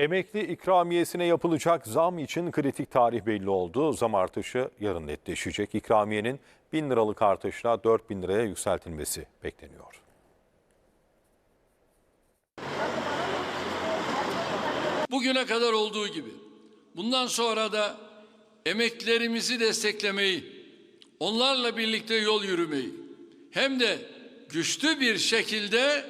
Emekli ikramiyesine yapılacak zam için kritik tarih belli oldu. Zam artışı yarın netleşecek. İkramiyenin 1000 liralık artışla 4000 liraya yükseltilmesi bekleniyor. Bugüne kadar olduğu gibi bundan sonra da emeklerimizi desteklemeyi, onlarla birlikte yol yürümeyi hem de güçlü bir şekilde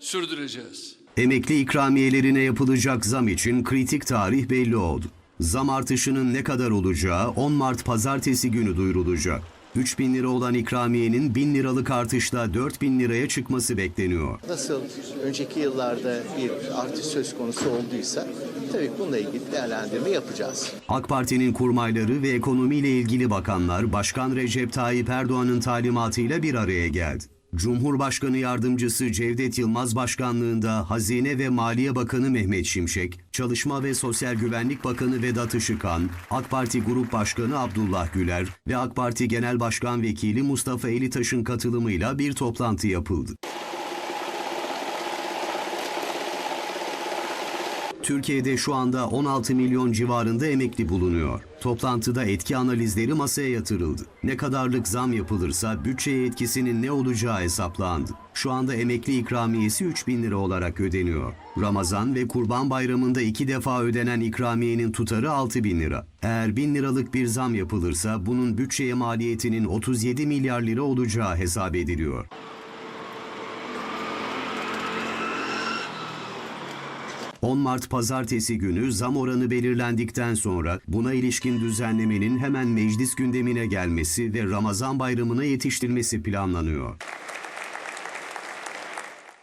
sürdüreceğiz. Emekli ikramiyelerine yapılacak zam için kritik tarih belli oldu. Zam artışının ne kadar olacağı 10 Mart pazartesi günü duyurulacak. 3000 lira olan ikramiyenin 1000 liralık artışla 4000 liraya çıkması bekleniyor. Nasıl önceki yıllarda bir artış söz konusu olduysa tabii bununla ilgili değerlendirme yapacağız. AK Parti'nin kurmayları ve ekonomiyle ilgili bakanlar Başkan Recep Tayyip Erdoğan'ın talimatıyla bir araya geldi. Cumhurbaşkanı Yardımcısı Cevdet Yılmaz Başkanlığında Hazine ve Maliye Bakanı Mehmet Şimşek, Çalışma ve Sosyal Güvenlik Bakanı Vedat Işıkhan, AK Parti Grup Başkanı Abdullah Güler ve AK Parti Genel Başkan Vekili Mustafa Elitaş'ın katılımıyla bir toplantı yapıldı. Türkiye'de şu anda 16 milyon civarında emekli bulunuyor. Toplantıda etki analizleri masaya yatırıldı. Ne kadarlık zam yapılırsa bütçeye etkisinin ne olacağı hesaplandı. Şu anda emekli ikramiyesi 3 bin lira olarak ödeniyor. Ramazan ve Kurban Bayramı'nda iki defa ödenen ikramiyenin tutarı 6 bin lira. Eğer 1000 liralık bir zam yapılırsa bunun bütçeye maliyetinin 37 milyar lira olacağı hesap ediliyor. ...10 Mart pazartesi günü zam oranı belirlendikten sonra buna ilişkin düzenlemenin hemen meclis gündemine gelmesi ve Ramazan bayramına yetiştirilmesi planlanıyor.